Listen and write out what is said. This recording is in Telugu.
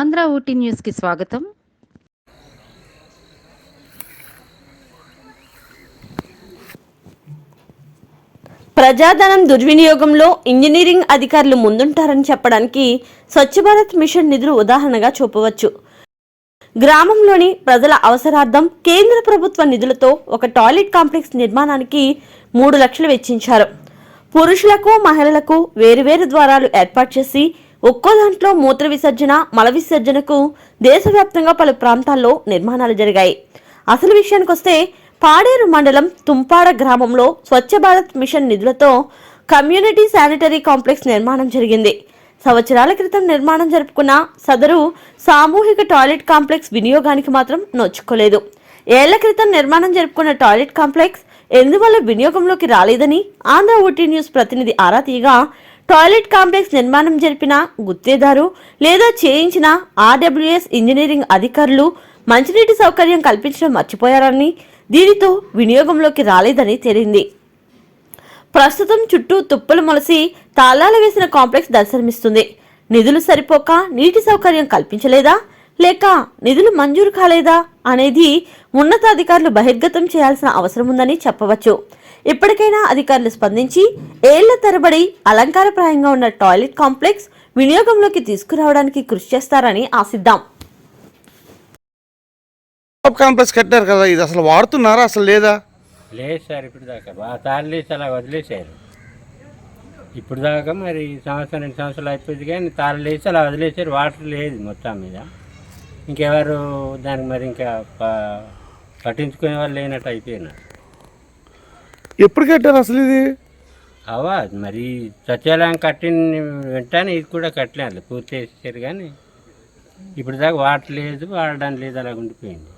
ఆంధ్ర ఊటీ న్యూస్కి స్వాగతం. ప్రజాధనం దుర్వినియోగంలో ఇంజనీరింగ్ అధికారులు ముందుంటారని చెప్పడానికి స్వచ్ఛ భారత్ మిషన్ నిధులు ఉదాహరణగా చూపవచ్చు. గ్రామంలోని ప్రజల అవసరార్థం కేంద్ర ప్రభుత్వ నిధులతో ఒక టాయిలెట్ కాంప్లెక్స్ నిర్మాణానికి మూడు లక్షలు వెచ్చించారు. పురుషులకు మహిళలకు వేరువేరు ద్వారాలు ఏర్పాటు చేసి ఒక్కో దాంట్లో మూత్ర విసర్జన మల విసర్జనకు దేశవ్యాప్తంగా పలు ప్రాంతాల్లో నిర్మాణాలు జరిగాయి. అసలు విషయానికొస్తే పాడేరు మండలం తుంపాడ గ్రామంలో స్వచ్ఛ భారత్ మిషన్ నిధులతో కమ్యూనిటీ శానిటరీ కాంప్లెక్స్ నిర్మాణం జరిగింది. సంవత్సరాల క్రితం నిర్మాణం జరుపుకున్న సదరు సామూహిక టాయిలెట్ కాంప్లెక్స్ వినియోగానికి మాత్రం నోచుకోలేదు ఏళ్ళ క్రితం నిర్మాణం జరుపుకున్న టాయిలెట్ కాంప్లెక్స్ ఎందువల్ల వినియోగంలోకి రాలేదని ఆంధ్ర ఓటీ న్యూస్ ప్రతినిధి ఆరా తీయగా టాయిలెట్ కాంప్లెక్స్ నిర్మాణం జరిపిన గుత్తేదారు లేదా చేయించిన ఆర్డబ్ల్యూఎస్ ఇంజనీరింగ్ అధికారులు మంచినీటి సౌకర్యం కల్పించడం మర్చిపోయారని దీనితో వినియోగంలోకి రాలేదని తేలింది. ప్రస్తుతం చుట్టూ తుప్పలు మొలసి తాళాలు వేసిన కాంప్లెక్స్ దర్శనమిస్తుంది. నిధులు సరిపోక నీటి సౌకర్యం కల్పించలేదా? లేక నిధులు మంజూరు కాలేదా? అనేది ఉన్నతాధికారులు బహిర్గతం చేయాల్సిన అవసరం ఉందని చెప్పవచ్చు. ఇప్పటికైనా అధికారులు స్పందించి ఏళ్ళ తరబడి అలంకారప్రాయంగా ఉన్న టాయిలెట్ కాంప్లెక్స్ వినియోగంలోకి తీసుకురావడానికి కృషి చేస్తారని ఆశిద్దాం. కాంప్లెక్స్ కట్టారు కదా ఇది అసలు వాడుతున్నారా అసలు లేదా? లేదు సార్ ఇప్పుడు దాకా బాగా తాళలేసి అలా వదిలేశారు. ఇప్పుడు దాకా మరి సంవత్సరం రెండు సంవత్సరాలు అయిపోయింది కానీ తాళలేసి అలా వదిలేశారు వాటర్ లేదు మొత్తం మీద. ఇంకెవరు దానికి మరి ఇంకా పట్టించుకునే వాళ్ళు లేనట్టు అయిపోయినారు ఎప్పుడు కట్టారు అసలు ఇది? అవా మరి సత్యాలయం కట్టిన వెంటనే ఇది కూడా కట్టలేదు పూర్తి చేసేసారు కానీ ఇప్పుడు దాకా వాటర్ లేదు వాడడానికి లేదు అలా ఉండిపోయింది